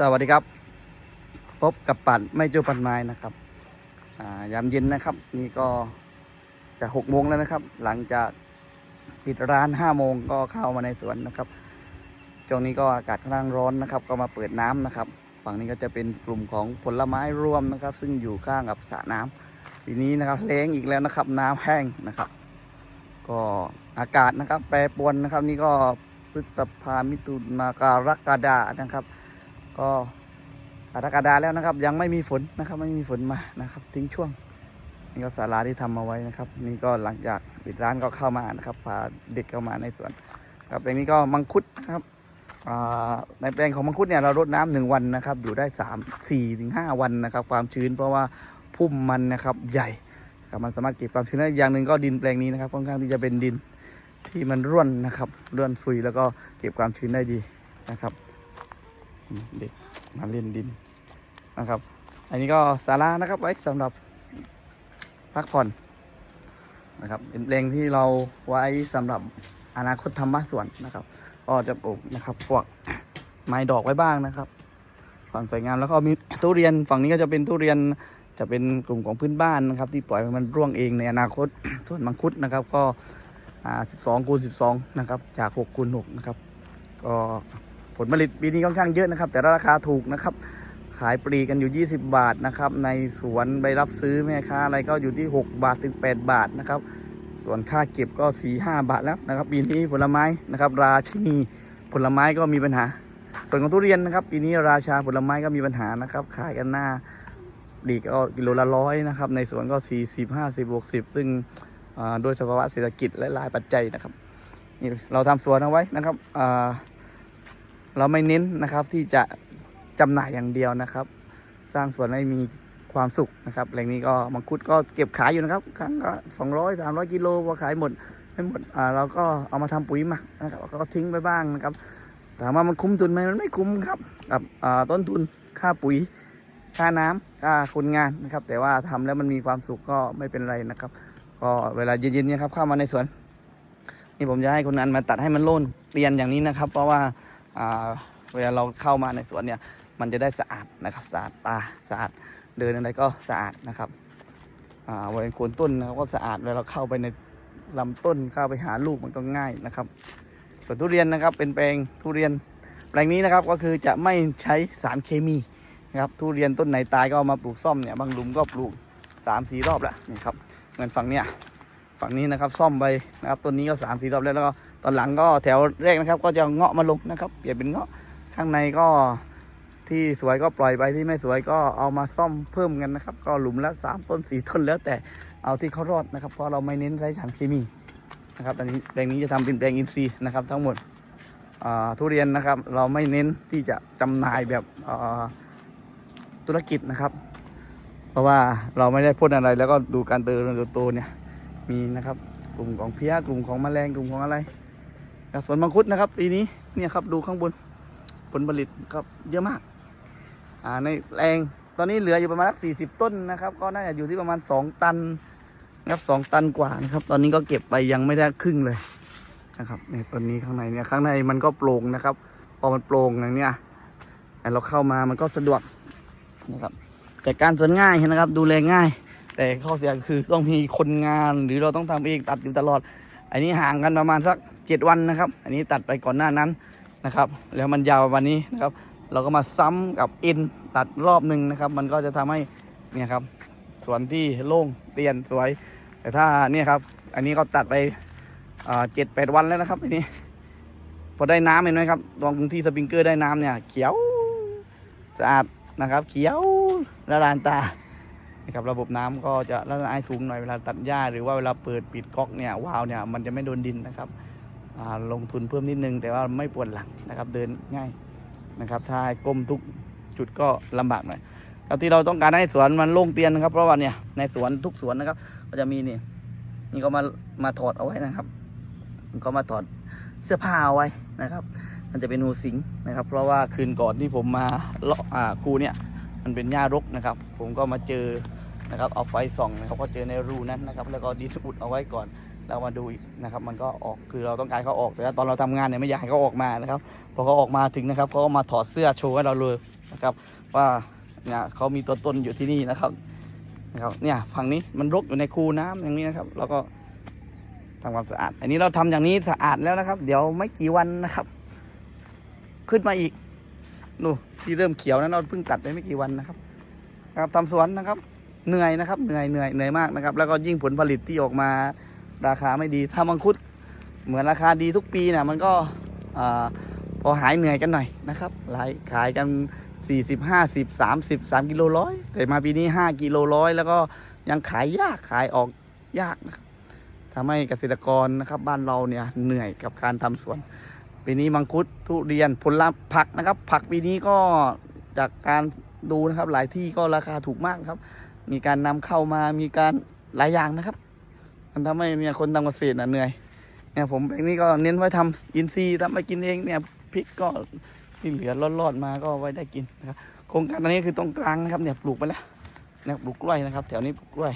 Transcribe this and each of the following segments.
สวัสดีครับ พบกับปัดไม่จูปันไม้นะครับายามเย็นนะครับ นี่ก็จะหกโมงแล้วนะครับ หลังจากปิดร้านห้าโมงก็เข้ามาในสวนนะครับช่วงนี้ก็อากาศค่อนข้างร้อนนะครับ ก็มาเปิดน้ำนะครับ ฝั่งนี้ก็จะเป็นกลุ่มของผลไม้รวมนะครับ ซึ่งอยู่ข้างกับสระน้ำทีนี้นะครับแล้งอีกแล้วนะครับ น้ำแห้งนะครับ ก็อากาศนะครับ แปรปรวนนะครับ นี่ก็พฤษภามิถุนากรกฎานะครับ ก็อากรกฎาแล้วนะครับ ยังไม่มีฝนนะครับไม่มีฝนมานะครับ ทิ้งช่วงนี่ก็ศาลาที่ทำมาไว้นะครับ นี่ก็หลังจากปิดร้านก็เข้ามานะครับพาเด็กเข้ามาในสวนครับแปลงนี้ก็มังคุดนะครับในแปลงของมังคุดเนี่ยเรารดน้ำหนึ่งวันนะครับ อยู่ได้สามสี่ถึงห้าวันนะครับ ความชื้นเพราะว่าพุ่มมันนะครับใหญ่ครับมันสามารถเก็บความชื้นได้อย่างหนึ่งก็ดินแปลงนี้นะครับค่อนข้างที่จะเป็นดินที่มันร่วนนะครับร่วนซุยแล้วก็เก็บความชื้นได้ดีนะครับ เด็กมาเล่นดินนะครับ อันนี้ก็ศาลานะครับ ไว้สำหรับพักผ่อนนะครับ เป็นเพลงที่เราไว้สำหรับอนาคตธรรมะสวนนะครับ ก็จะปลูกนะครับพวกไม้ดอกไว้บ้างนะครับความสวยงามแล้วก็มีทุเรียนฝั่งนี้ก็จะเป็นทุเรียนจะเป็นกลุ่มของพื้นบ้านนะครับ ที่ปล่อยมันร่วงเองในอนาคตส่วนมังคุดนะครับ ก็อ่า12คูณ12 นะครับ จาก6คูณ6นะครับ ก็ ผลผลิตปีนี้ค่อนข้างเยอะนะครับ แต่ราคาถูกนะครับ ขายปลีกันอยู่ 20 บาทนะครับ ในสวนใบรับซื้อแม่ค้าอะไรก็อยู่ที่ 6 บาทถึง 8 บาทนะครับ ส่วนค่าเก็บก็4 5บาทแล้วนะครับ ปีนี้ผลไม้นะครับ ราชินีผลไม้ก็มีปัญหา ส่วนของทุเรียนนะครับ ปีนี้ราชาผลไม้ก็มีปัญหานะครับ ขายกันหน้าดีก็กิโลละร้อยนะครับ ในสวนก็ 40 50 60ซึ่งโดยสภาวะเศรษฐกิจและหลายปัจจัยนะครับนี่เราทำสวนเอาไว้นะครับอ่า เราไม่เน้นนะครับที่จะจำหน่ายอย่างเดียวนะครับ สร้างสวนให้มีความสุขนะครับแหล่งนี้ก็มังคุดก็เก็บขายอยู่นะครับ ครั้งก็สองร้อยสามร้อยกิโลพอขายหมดไม่หมดอ่าเราก็เอามาทำปุ๋ยหมักนะครับก็ทิ้งไปบ้างนะครับถามว่ามันคุ้มทุนไหมมันไม่คุ้มครับกับอ่าต้นทุนค่าปุ๋ยค่าน้ำค่าคนงานนะครับ แต่ว่าทำแล้วมันมีความสุขก็ไม่เป็นไรนะครับ ก็เวลาเย็นๆเนี่ยครับเข้ามาในสวน นี่ผมจะให้คนงานมาตัดให้มันโล่นเรียนอย่างนี้นะครับ เพราะว่า เวลาเราเข้ามาในสวนเนี่ย มันจะได้สะอาดนะครับสะอาดตาสะอาดเดินอะไรก็สะอาดนะครับบริเวณโคนต้นนะครับก็สะอาดเวลาเราเข้าไปในลำต้นเข้าไปหาลูกมันก็ง่ายนะครับส่วนทุเรียนนะครับเป็นแปลงทุเรียนแปลงนี้นะครับก็คือจะไม่ใช้สารเคมีนะครับทุเรียนต้นไหนตายก็เอามาปลูกซ่อมเนี่ยบางหลุมก็ปลูกสามสี่รอบแล้วนี่ครับเหมือนฝั่งเนี้ยฝั่งนี้นะครับซ่อมไปนะครับต้นนี้ก็สามสี่รอบแล้วแล้วก็ อนหลังก็แถวแรกนะครับ ก็จะเงาะมาลงนะครับเปลี่ยนเป็นเงาะข้างในก็ที่สวยก็ปล่อยไปที่ไม่สวยก็เอามาซ่อมเพิ่มกันนะครับ ก็หลุมละสามต้นสี่ต้นแล้วแต่เอาที่เขารอดนะครับ เพราะเราไม่เน้นใช้สารเคมีนะครับอันนี้แปลงนี้จะทำเป็นแปลงอินทรีย์นะครับ ทั้งหมดทุเรียนนะครับ เราไม่เน้นที่จะจำหน่ายแบบธุรกิจนะครับ เพราะว่าเราไม่ได้พ่นอะไรแล้วก็ดูการเติบโตเนี่ยมีนะครับ กลุ่มของเพี้ยกลุ่มของแมลงกลุ่มของอะไร สวนมังคุดนะครับปีนี้เนี่ยครับดูข้างบนผลผลิตครับเยอะมาก อ่าในแรงตอนนี้เหลืออยู่ประมาณสักสี่สิบต้นนะครับ ก็น่าจะอยู่ที่ประมาณสองตันนะครับสองตันกว่านะครับ ตอนนี้ก็เก็บไปยังไม่ได้ครึ่งเลยนะครับในต้นนี้ข้างในเนี่ยข้างในมันก็โปร่งนะครับ พอมันโปร่งอย่างเนี้ยเราเข้ามามันก็สะดวกนะครับ แต่การสวนง่ายนะครับ ดูแลง่าย แต่ข้อเสียคือต้องมีคนงานหรือเราต้องทำเองตัดอยู่ตลอด อันนี้ห่างกันประมาณสักเจ็ดวันนะครับ อันนี้ตัดไปก่อนหน้านั้นนะครับ แล้วมันยาววันนี้นะครับ เราก็มาซ้ำกับอ็นตัดรอบหนึ่งนะครับ มันก็จะทำให้เนี่ยครับสวนที่โล่งเตียนสวย แต่ถ้าเนี่ยครับ อันนี้ก็ตัดไปเจ็ดแปดวันแล้วนะครับอันนี้ พอได้น้ำเห็นไหมครับตรงที่สปริงเกอร์ได้น้ำเนี่ย เขียวสะอาดนะครับ เขียวละลานตา นะครับระบบน้ำก็จะละลายสูงหน่อยเวลาตัดหญ้าหรือว่าเวลาเปิดปิดก๊อกเนี่ยวาล์วเนี่ยมันจะไม่โดนดินนะครับลงทุนเพิ่มนิดนึง แต่ว่าไม่ปวดหลังนะครับเดินง่ายนะครับถ้าก้มทุกจุดก็ลำบากหน่อยครับที่เราต้องการให้สวนมันโล่งเตียนนะครับ เพราะว่าเนี่ยในสวนทุกสวนนะครับ ก็จะมีนี่นี่ก็มามาถอดเอาไว้นะครับก็มาถอดเสื้อผ้าเอาไว้นะครับ มันจะเป็นหูสิงนะครับ เพราะว่าคืนก่อนที่ผมมาเลาะอ่าคูเนี่ยมันเป็นหญ้ารกนะครับ ผมก็มาเจอ นะครับเอาไฟส่องนะครับก็เจอในรูนั้นนะครับแล้วก็ดิสอุดเอาไว้ก่อนแล้วมาดูอีกนะครับมันก็ออกคือเราต้องการเขาออกแต่ตอนเราทำงานเนี่ยไม่อยากให้เขาออกมานะครับพอเขาออกมาถึงนะครับเขาก็มาถอดเสื้อโชว์ให้เราเลยนะครับว่าเนี่ยเขามีตัวตนอยู่ที่นี่นะครับนะครับเนี่ยฝั่งนี้มันรกอยู่ในคูน้ำอย่างนี้นะครับแล้วก็ทำความสะอาด อันนี้เราทำอย่างนี้สะอาดแล้วนะครับ เดี๋ยวไม่กี่วันนะครับ ขึ้นมาอีกดูที่เริ่มเขียวนั้นเราเพิ่งตัดไปไม่กี่วันนะครับ นะครับทำสวนนะครับ เหนื่อยนะครับเหนื่อยเหนื่อยเหนื่อยมากนะครับ แล้วก็ยิ่งผลผลิตที่ออกมาราคาไม่ดี ถ้ามังคุดเหมือนราคาดีทุกปีนะมันก็พอหายเหนื่อยกันหน่อยนะครับหลายขายกัน40 50 30 3กิโลร้อยแต่มาปีนี้ 5กิโลร้อยแล้วก็ยังขายยากขายออกยากนะครับทำให้เกษตรกรนะครับ บ้านเราเนี่ยเหนื่อยกับการทำสวนปีนี้มังคุดทุเรียนผลละผักนะครับ ผักปีนี้ก็จากการดูนะครับหลายที่ก็ราคาถูกมากครับ มีการนำเข้ามามีการหลายอย่างนะครับ มันทำให้เนี่ยคนทำเกษตรน่ะเหนื่อยเนี่ยผมแบบนี้ก็เน้นไว้ทำอินทรีย์ทำไปกินเองเนี่ยพริกก็ที่เหลือรอดๆมาก็ไว้ได้กินนะครับโครงการตอนนี้คือตรงกลางนะครับเนี่ยปลูกไปแล้วเนี่ยปลูกกล้วยนะครับ แถวนี้ปลูกกล้วย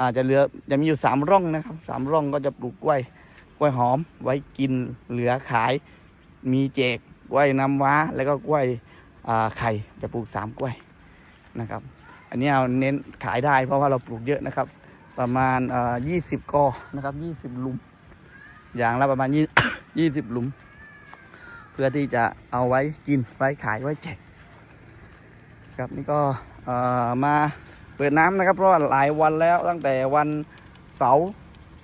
อาจจะเหลือจะมีอยู่สามร่องนะครับสามร่องก็จะปลูกกล้วยกล้วยหอม ไว้กินเหลือขาย มีแจกกล้วยน้ำว้า แล้วก็กล้วยไข่จะปลูกสามกล้วยนะครับ อันนี้เอาเน้นขายได้เพราะว่าเราปลูกเยอะนะครับ ประมาณยี่สิบกอนะครับยี่สิบหลุม อย่างละประมาณยี่ยี่สิบหลุม เพื่อที่จะเอาไว้กินไว้ขายไว้แจกครับนี่ก็เอ่อมาเปิดน้ำนะครับ เพราะว่าหลายวันแล้วตั้งแต่วันเสาร์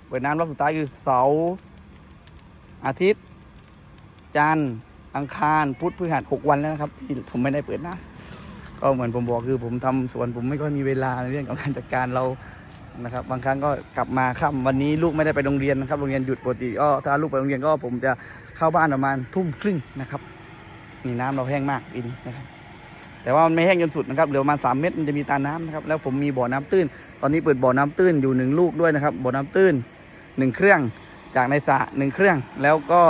เปิดน้ำรอบสุดท้ายคือเสาร์อาทิตย์ จันทร์อังคารพุธพฤหัสหกวันแล้วนะครับที่ผมไม่ได้เปิดน้ำ ก็เหมือนผมบอกคือผมทำสวนผมไม่ค่อยมีเวลาในเรื่องของการจัดการเรานะครับบางครั้งก็กลับมาค่ำวันนี้ลูกไม่ได้ไปโรงเรียนนะครับโรงเรียนหยุดปกติก็ถ้าลูกไปโรงเรียนก็ผมจะเข้าบ้านประมาณทุ่มครึ่งนะครับนี่น้ำเราแห้งมากปีนี้นะครับ แต่ว่ามันไม่แห้งจนสุดนะครับเหลือประมาณสามเมตรมันจะมีตาน้ำนะครับแล้วผมมีบ่อน้ำตื้น ตอนนี้เปิดบ่อน้ำตื้นอยู่หนึ่งลูกด้วยนะครับบ่อน้ำตื้นหนึ่งเครื่องจากในสระหนึ่งเครื่อง แล้วก็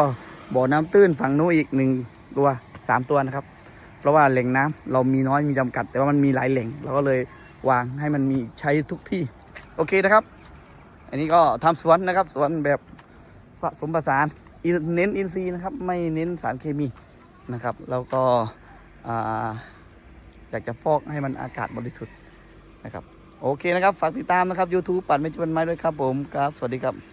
บ่อน้ำตื้นฝั่งนู้นอีกหนึ่งตัวสามตัวนะครับ เพราะว่าแหล่งน้ำเรามีน้อยมีจำกัด แต่ว่ามันมีหลายแหล่ง เราก็เลยวางให้มันมีใช้ทุกที่ โอเคนะครับ อันนี้ก็ทำสวนนะครับ สวนแบบผสมผสานอินเน้นอินทรีย์นะครับ ไม่เน้นสารเคมีนะครับ แล้วก็อ่าอยากจะฟอกให้มันอากาศบริสุทธิ์นะครับ โอเคนะครับ ฝากติดตามนะครับ YouTube ปัดไม่จุบันไม้ด้วยครับผมครับ สวัสดีครับ